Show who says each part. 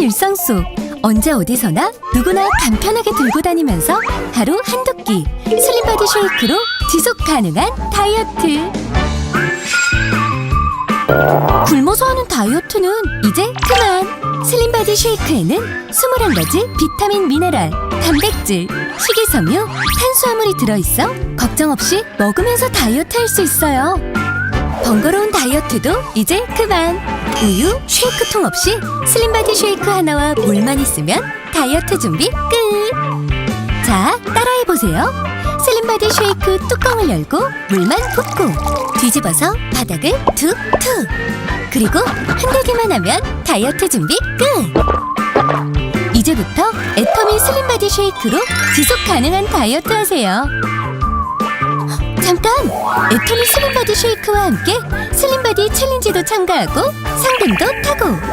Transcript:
Speaker 1: 일상 속 언제 어디서나 누구나 간편하게 들고 다니면서 하루 한두 끼 슬림바디 쉐이크로 지속 가능한 다이어트. 굶어서 하는 다이어트는 이제 그만. 슬림바디 쉐이크에는 21가지 비타민 미네랄 단백질 식이섬유 탄수화물이 들어있어 걱정 없이 먹으면서 다이어트 할 수 있어요. 번거로운 다이어트도 이제 그만 우유, 쉐이크통 없이 슬림바디 쉐이크 하나와 물만 있으면 다이어트 준비 끝! 자, 따라해보세요. 슬림바디 쉐이크 뚜껑을 열고 물만 붓고 뒤집어서 바닥을 툭툭 그리고 흔들기만 하면 다이어트 준비 끝! 이제부터 애터미 슬림바디 쉐이크로 지속 가능한 다이어트 하세요. 애터미 슬림바디 쉐이크와 함께 슬림바디 챌린지도 참가하고 상금도 타고!